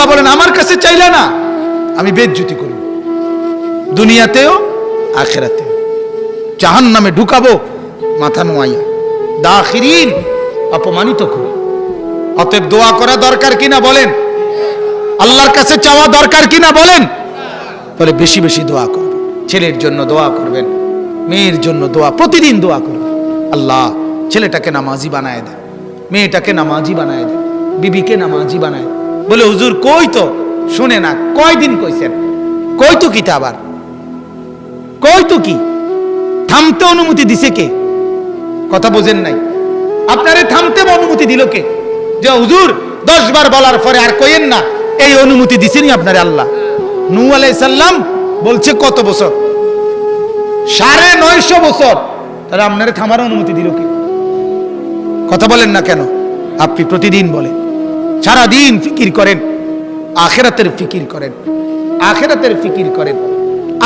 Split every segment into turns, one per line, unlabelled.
আল্লাহ বলেন, আমার কাছে চাইলে না, আমি বেজ্জুতি করব। দুনিয়াতেও, আখেরাতেও। জাহান নামে ঢুকাবো, মাথা নোয়াইয়া। দাখিরিন, অপমানিত করে অতএব দোয়া করা দরকার কিনা বলেন? আল্লাহর কাছে চাওয়া দরকার কিনা বলেন? বলে, বেশি বেশি দোয়া করবেন ছেলের জন্য দোয়া করবেন, মেয়ের জন্য দোয়া, প্রতিদিন দোয়া করবেন। আল্লাহ, ছেলেটাকে নামাজি বানায় দেন, মেয়েটাকে নামাজি বানায় দেন, বিবিকে নামাজি বানায়। বলে, হুজুর, কই তো? শুনে না, কয়দিন কইছেন? কই তো কিটা আবার? কই তো কি? থামতে অনুমতি দিছে কে? কথা বোঝেন নাই। আপনারে থামতে অনুমতি দিল কে? যে, হুজুর, দশ বার বলার পরে আর কইেন না, এই অনুমতি দিছেনি আপনারে আল্লাহ। নু আলাই সাল্লাম বলছে, কত বছর? সাড়ে নয়শো বছর। তাহলে আপনারে থামার অনুমতি দিল কে? কথা বলেন না কেন? আপনি প্রতিদিন বলেন। সারা দিন ফিকির করেন, আখেরাতের ফিকির করেন, আখেরাতের ফিকির করেন,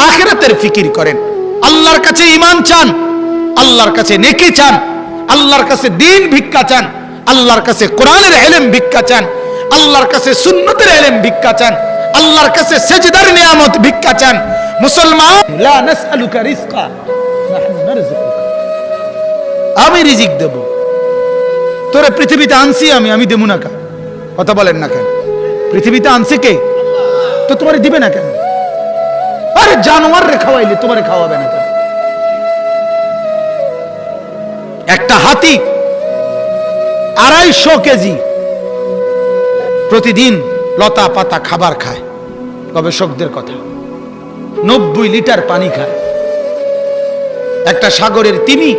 আখেরাতের ফিকির করেন। আল্লাহর কাছে ইমান চান, আল্লাহর কাছে নেকি চান, আল্লাহর কাছে দিন ভিক্ষা চান, আল্লাহর কাছে কোরআনের এলেম ভিক্ষা চান, আল্লাহর কাছে সুন্নতের এলেম ভিক্ষা চান, আল্লাহর কাছে সেজদার নিয়ামত ভিক্ষা চান। মুসলমান, লা নাসআলুকা নাহনু আমি রিজিক দেব। তোরে পৃথিবীতে আনছি আমি আমি দেবো না কা? কথা বলেন না কেন? পৃথিবীতে আনছে কে? তো তোমার দিবে না কেন? আরে জানোয়ার রে খাওয়াইলে তোমারে খাওয়াবে না কেন? একটা হাতি আড়াইশো কেজি প্রতিদিন লতা পাতা খাবার খায়, গবেষকদের কথা। নব্বই লিটার পানি খায়। একটা সাগরের তিমি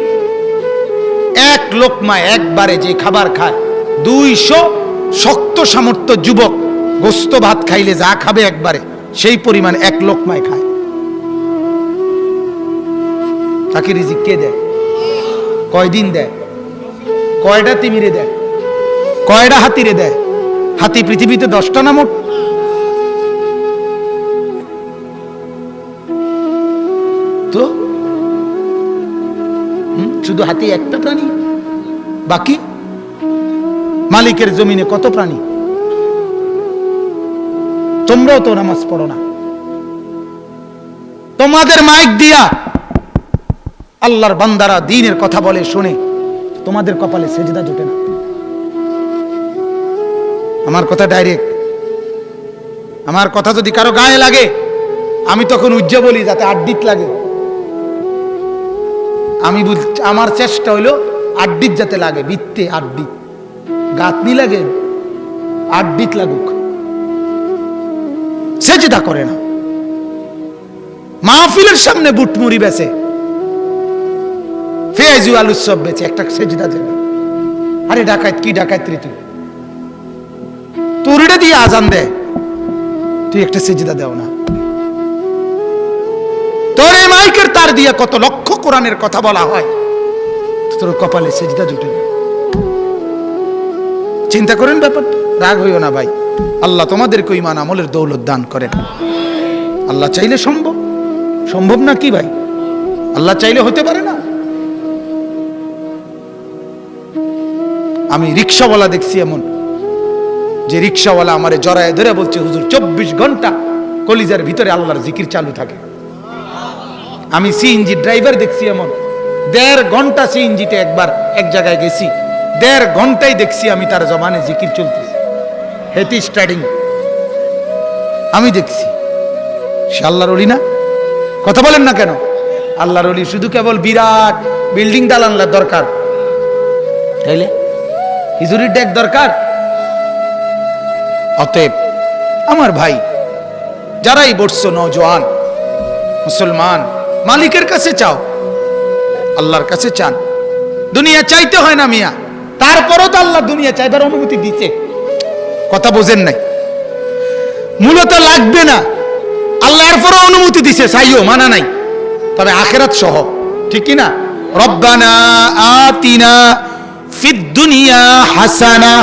এক লোকমা একবারে যে খাবার খায়, দুইশো শক্ত সামর্থ্য যুবক গোস্ত ভাত খাইলে যা খাবে একবারে, সেই পরিমাণ এক লোকমায় খায়। তাকে রিজিক কে দেয়? কয়দিন দেয়? কয়টা তিমিরে দেয়? কয়টা হাতিরে দেয়? হাতি পৃথিবীতে দশটা না মোট? তো? শুধু হাতি একটা প্রাণী? বাকি? মালিকের জমিনে কত প্রাণী? তোমরাও তো নামাজ পড়ো না। তোমাদের মাইক দিয়া আল্লাহর বান্দারা দিনের কথা বলে, শুনে, তোমাদের কপালে সেজদা জুটে না। আমার কথা ডাইরেক্ট আমার কথা যদি কারও গায়ে লাগে, আমি তখন উজ্জ্ব বলি যাতে আড্ডিত লাগে। আমি আমার চেষ্টা হইল আড্ডিত যাতে লাগে বৃত্তে আড্ডিত। গাতনি লাগে, আড্ডিত লাগুক। সেজদা করে না। মাহফিলের সামনে বুটমুড়ি বেছে আলুর সব একটা সেজদা দেবে। আরে ডাকাত, কি ডাকাত রে তুই? তোরটা দিয়ে আজান দে। তুই একটা সেজদা দেও না। তোর মাইকের তার দিয়ে কত লক্ষ কোরআনের কথা বলা হয়। তোর কপালে সেজদা জুটে না। চিন্তা করেন ব্যাপারটা রাগ হইও না ভাই। আল্লাহ তোমাদেরকে ইমান আমলের দৌলত দান করেন। আল্লাহ চাইলে সম্ভব। সম্ভব না কি ভাই? আল্লাহ চাইলে হতে পারে না। আমি রিক্সাওয়ালা দেখছি এমন। যে রিক্সাওয়ালা আমারে জড়ায় ধরে বলছে, হুজুর, চব্বিশ ঘণ্টা কলিজার ভিতরে আল্লাহর জিকির চালু থাকে। আমি সিএনজি ড্রাইভার দেখছি এমন। দেড় ঘণ্টা সিএনজিতে একবার এক জায়গায় গেছি। দেড় ঘন্টাই দেখছি আমি তার জমানে জিকির চলতেছে। হেতি স্টার্টিং। আমি দেখছি। সে আল্লাহর অলি না? কথা বলেন না কেন? আল্লাহর অলি শুধু কেবল বিরাট বিল্ডিং দালানলার দরকার। তাইলে? হিজুরির ডেক দরকার? অতএব আমার ভাই, যারাই বসছো নজওয়ান মুসলমান, মালিকের কাছে চাও, আল্লাহর কাছে চান। দুনিয়া চাইতে হয় না মিয়া। তারপরও তো আল্লাহ দুনিয়া চাইবার অনুমতি দিচ্ছে কথা বোঝেন নাই। মূলত লাগবে না। আল্লাহর পরও অনুমতি দিছে, চাইও, মানা নাই। তবে আখেরাত সহ, ঠিক না? রব্বানা আতিনা ফিদ দুনিয়া হাসানা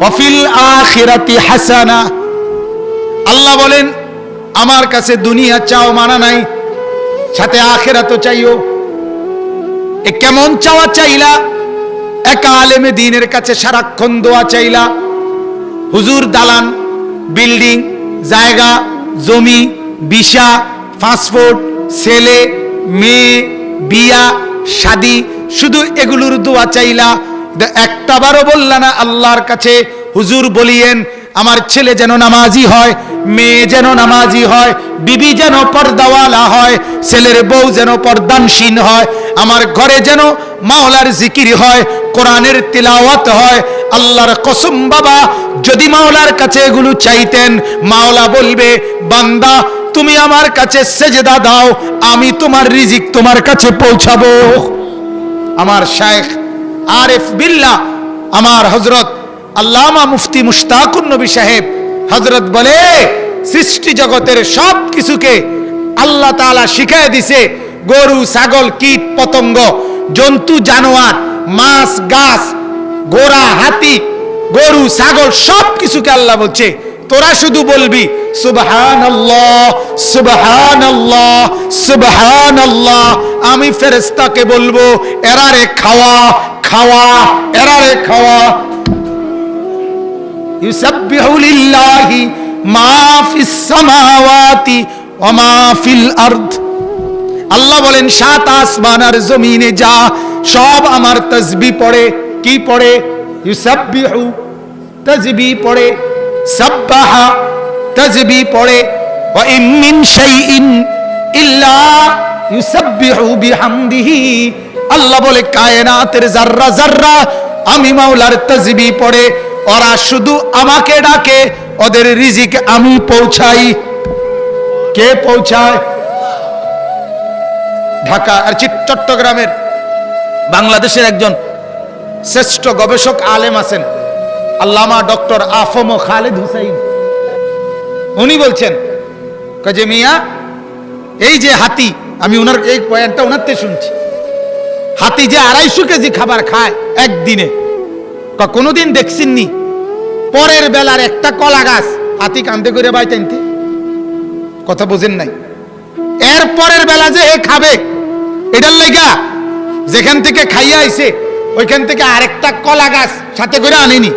ওয়াফিল আখিরাতি হাসানা। আল্লাহ বলেন, আমার কাছে দুনিয়া চাও, মানা নাই, সাথে আখেরাতও চাইও। এ কেমন চাওয়া চাইলা? একা আলেমে দিনের কাছে সারাক্ষণ দোয়া চাইলা। হুজুর, দালান, বিল্ডিং, জায়গা, জমি বিশা পাসপোর্ট, ছেলে, মেয়ে, বিয়া, শাদি, শুধু এগুলোর দোয়া চাইলা। দে- একটাবারও বললা না আল্লাহর কাছে, হুজুর বলিয়েন, আমার ছেলে যেন নামাজি হয়, মেয়ে যেন নামাজি হয়, বিবি যেন পর্দাওয়ালা হয়, ছেলের বউ যেন পর্দানসীন হয় আমার ঘরে যেন মাওলার জিকির হয়, কোরআনের তিলাওয়াত হয়, আল্লাহর কসম বাবা, যদি মাওলার কাছে এগুলো চাইতেন, মাওলা বলবে, বান্দা, তুমি আমার কাছে সেজদা দাও, আমি তোমার রিজিক তোমার কাছে পৌঁছাবো। আমার শায়েখ আরেফ বিল্লাহ আমার হজরত আল্লামা মুফতি মুশতাকুর নবী সাহেব হজরত বলে, সৃষ্টি জগতের সব কিছুকে আল্লাহ তাআলা শিখায় দিছে গরু, ছাগল, কীট, পতঙ্গ, জন্তু, জানোয়ার, মাছ, গাছ গোড়া হাতি, গরু, ছাগল সব কিছুকে আল্লাহ বলছে, তোরা শুধু বলবি আমি ফেরেস্তাকে বলব, এরারে খাওয়া খাওয়া, এরারে খাওয়া। ইউসাব্বিহু লিল্লাহি মা ফিস সামাওয়াতি ওয়া মা ফিল আরদ। আল্লাহ বলেন, সাত আসমান জমিনে যা, সব আমার তসবি পড়ে। কি পড়ে? ইউসাব্বিহু তসবি পড়ে। সাব্বাহা তসবি পড়ে। ওয়া ইন মিন শাইইন ইল্লা ইউসাব্বিহু বিহামদিহি। আল্লাহ বলে, কায়নাতের জাররা জাররা আমি মাওলার তসবি পড়ে। ওরা শুধু আমাকে ডাকে, ওদের রিজিক আমি পৌঁছাই। কে পৌঁছায়? ঢাকা আর চিট- চট্টগ্রামের বাংলাদেশের একজন শ্রেষ্ঠ গবেষক আলেম আছেন, আল্লামা ডক্টর আফম খালেদ হুসাইন। উনি বলছেন কাজে মিয়া, এই যে হাতি, আমি ওনার এই পয়েন্টটা ওনার থেকে শুনছি। হাতি যে আড়াইশো কেজি খাবার খায় একদিনে। ক- কোনোদিন দেখছেননি? পরের বেলার একটা কলা গাছ। হাতি কান্দে করে বাই টানতে। কথা বোঝেন নাই। এর পরের বেলা যে এ খাবে এটার লেগা যেখান থেকে খাইয়া আইছে, ওইখান থেকে আরেকটা কলা গাছ সাথে করে আনেনি।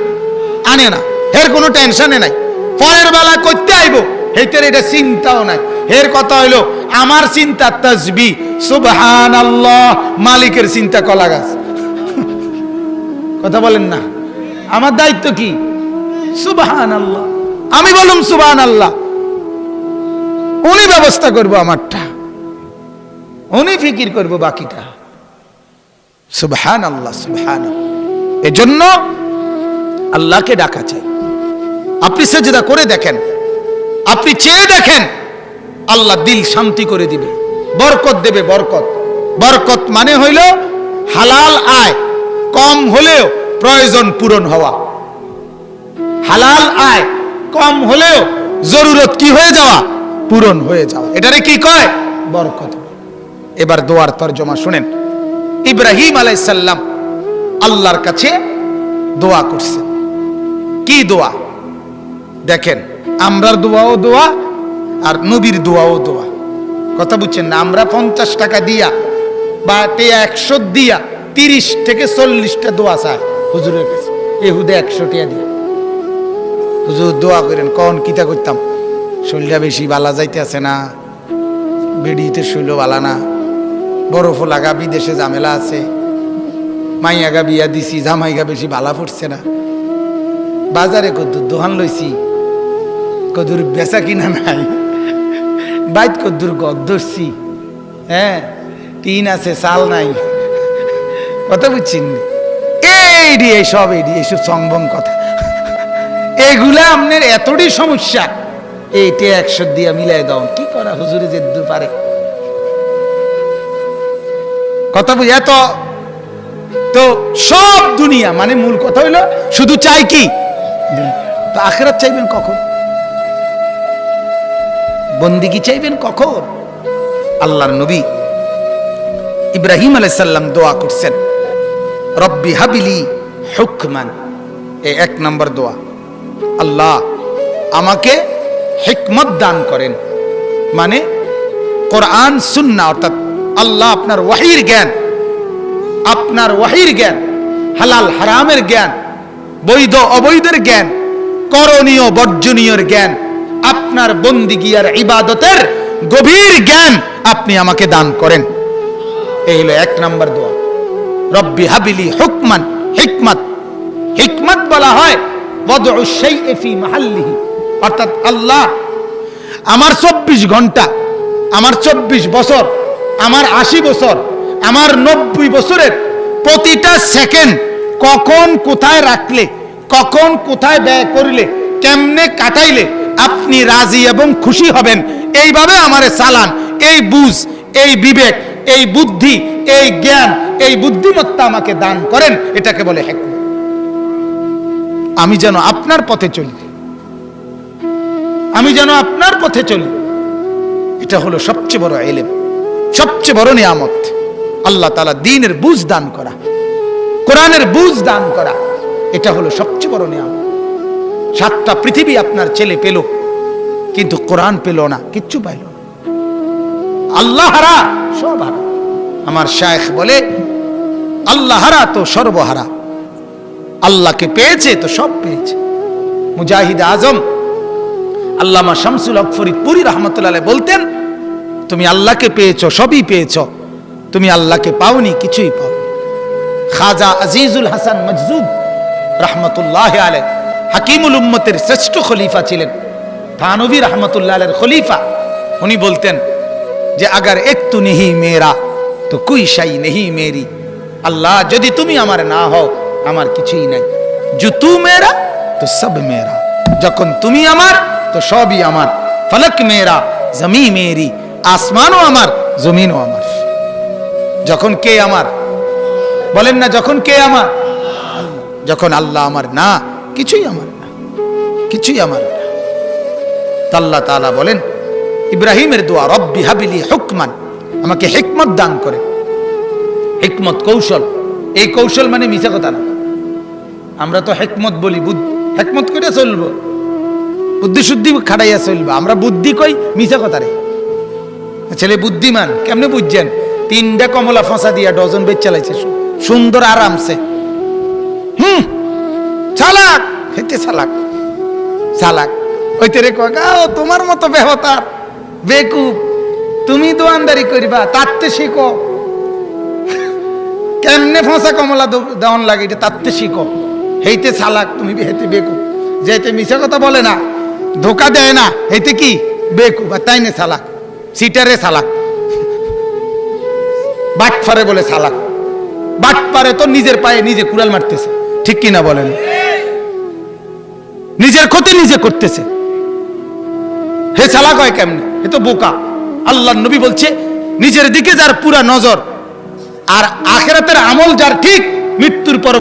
আনে না এর কোনো টেনশনে নাই। পরের বেলা করতে আইব হেতের এটা চিন্তাও নাই। এর কথা হইল, আমার চিন্তা তসবি সুবহান আল্লাহ মালিকের চিন্তা কলা গাছ। কথা বলেন না। আমার দায়িত্ব কি? সুবহান আল্লাহ আমি বলুম সুবহান আল্লাহ উনি ব্যবস্থা করব আমারটা। উনি ফিকির করব বাকিটা। সুবহান আল্লাহ সুবহান এজন্য আল্লাহকে ডাকা চাই। আপনি সেজদা করে দেখেন। আপনি চেয়ে দেখেন আল্লাহ দিল শান্তি করে দিবে। বরকত দেবে বরকত। বরকত মানে হইল হালাল আয়, কম হলেও প্রয়োজন পূরণ হওয়া। হালাল আয়, কম হলেও জরুরত কি হয়ে যাওয়া? পূরণ হয়ে যাওয়া। এটারে কি কয়? বরকত। এবার দোয়ার তর্জমা শুনেন। ইব্রাহিম আলাইসাল্লাম আল্লাহর কাছে দোয়া করছে। কি দোয়া? দেখেন, আমরার দোয়াও দোয়া আর নবীর দোয়াও দোয়া। কথা বুঝছেন না? আমরা পঞ্চাশ টাকা দিয়া বা টেয়া একশো দিয়া তিরিশ থেকে চল্লিশটা দোয়া চায় হুজুরের কাছে। এ হুদে একশো টিয়া দিয়া। হুজুর দোয়া করেন কখন কিতা করতাম? শরীরটা বেশি বালা যাইতে আছে না, বেডিতে শৈল বালা না। বরফ লাগা, বিদেশে ঝামেলা আছে। মাইয়াগা বিয়া দিছি জামাইগা বেশি বালা ফুটছে না। বাজারে কদ্দুর দোহান লইছি। কদুর বেচা কিনা নাই। বাইত কদ্দুর গদ ধরছি। হ্যাঁ টিন আছে, চাল নাই। কথা বুঝছেন? এই ডি সব, এই এইসব সংবং কথা। এগুলা আপনার এতটাই সমস্যা। এইটা একশো দিয়া মিলাই দাও। কি করা হুজুরে যে পারে? কথা বুঝি, এত? তো সব দুনিয়া মানে মূল কথা হইল, শুধু চাই কি? তো আখেরাত চাইবেন কখন? বন্দিগি চাইবেন কখন? আল্লাহর নবী ইব্রাহিম আলাইসাল্লাম দোয়া করছেন, রব্বি হাবিলি হুকমান। এ এক নম্বর দোয়া। আল্লাহ আমাকে হিকমত দান করেন মানে কোরআন, সুন্না, অর্থাৎ আল্লাহ আপনার ওয়াহির জ্ঞান, আপনার ওয়াহির জ্ঞান, হালাল হারামের জ্ঞান, বৈধ অবৈধের জ্ঞান, করণীয় বর্জনীয়র জ্ঞান, আপনার বন্দিগিয়ার ইবাদতের গভীর জ্ঞান আপনি আমাকে দান করেন। এই হলো এক নম্বর দোয়া। রব্বি হাবিলি হুকমান, হিকমত। হিকমত বলা হয় অর্থাৎ আল্লাহ, আমার চব্বিশ ঘণ্টা, আমার চব্বিশ বছর আমার আশি বছর, আমার নব্বই বছরের প্রতিটা সেকেন্ড কখন কোথায় রাখলে, কখন কোথায় ব্যয় করলে, কেমনে কাটাইলে আপনি রাজি এবং খুশি হবেন? এইভাবে আমারে চালান। এই বুঝ, এই বিবেক, এই বুদ্ধি, এই জ্ঞান, এই বুদ্ধিমত্তা আমাকে দান করেন, এটাকে বলে হেকমত। আমি যেন আপনার পথে চলি। আমি যেন আপনার পথে চলি। এটা হলো সবচেয়ে বড় এলেম। সবচেয়ে বড় নিয়ামত, আল্লাহ তালা দিনের বুঝ দান করা, কোরআনের বুঝ দান করা, এটা হলো সবচেয়ে বড় নিয়ামত। সাতটা পৃথিবী আপনার ছেলে পেল, কিন্তু কোরআন পেল না, কিচ্ছু পাইল না। আল্লাহ হারা সব হারা। আমার শায়েখ বলে আল্লাহ হারা তো সর্বহারা। আল্লাহকে পেয়েছে তো সব পেয়েছে। মুজাহিদ আজম, আল্লামা শামসুল হক ফরিদপুরি রহমতুল্লাহ বলতেন তুমি আল্লাহকে পেয়েছ, সবই পেয়েছ। তুমি আল্লাহকে পাওনি, কিছুই পাও খাজা আজিজুল হাসান মজজুদ রহমতুল্লাহ আলে হাকিমুল উম্মতের শ্রেষ্ঠ খলিফা ছিলেন। থানবী রহমতুল্লাহ আলের খলিফা, উনি বলতেন যে, আগার একটু নেহি মেরা তো কুই শাই নেহি মেরি। আল্লাহ, যদি তুমি আমার না হও, আমার কিছুই নাই। জু তু মেরা তো সব মেরা যখন তুমি আমার, তো সবই আমার। ফলক মেরা জমি মেরি। আসমানও আমার, জমিনও আমার। যখন কে আমার? বলেন না, যখন কে আমার? যখন আল্লাহ আমার না, কিছুই আমার না, কিছুই আমার না। তা আল্লাহ তাআলা বলেন, ইব্রাহিমের দোয়া, রব্বি হাবিলি হুকমান আমাকে হিকমত দান করে হিকমত, কৌশল। এই কৌশল মানে মিশা কথা না। আমরা তো হেকমত বলি হেকমত করে চলবো। বুদ্ধি শুদ্ধি খাটাইয়া চলবো। আমরা বুদ্ধি কই মিশা কথা রে। ছেলে বুদ্ধিমান, কেমনে বুঝছেন? তিনটা কমলা ফাঁসা দিয়া ডজন বেচ চালাইছে সুন্দর আরামসে। হুম, চালাক হেতে চালাক চালাক। ওইতে রে কাকা ও তোমার মতো ব্যবতার বেকুব, তুমি দোয়ানদারি করিবা তাতে শিখো। কেমনে ফাঁসা কমলা দেওয়ান লাগে, এটা তাতে শিখো। হেইতে চালাক, তুমি হেতে বেকুব। যেতে মিশা কথা বলে না, ধোকা দেয় না হেতে কি? বেকুব, আর তাই না চালাক। সিটারে চালাক বাট ফারে বলে চালাক বাট পারে তো নিজের পায়ে নিজে কুড়াল মারতেছে। ঠিক কিনা বলেন? নিজের ক্ষতি নিজে করতেছে। হে সালাক হয় কেমনে? এ তো বোকা। আল্লাহ নবী বলছে, নিজের দিকে যার পুরা নজর, আর আখেরাতের আমল যার ঠিক, মৃত্যুর পর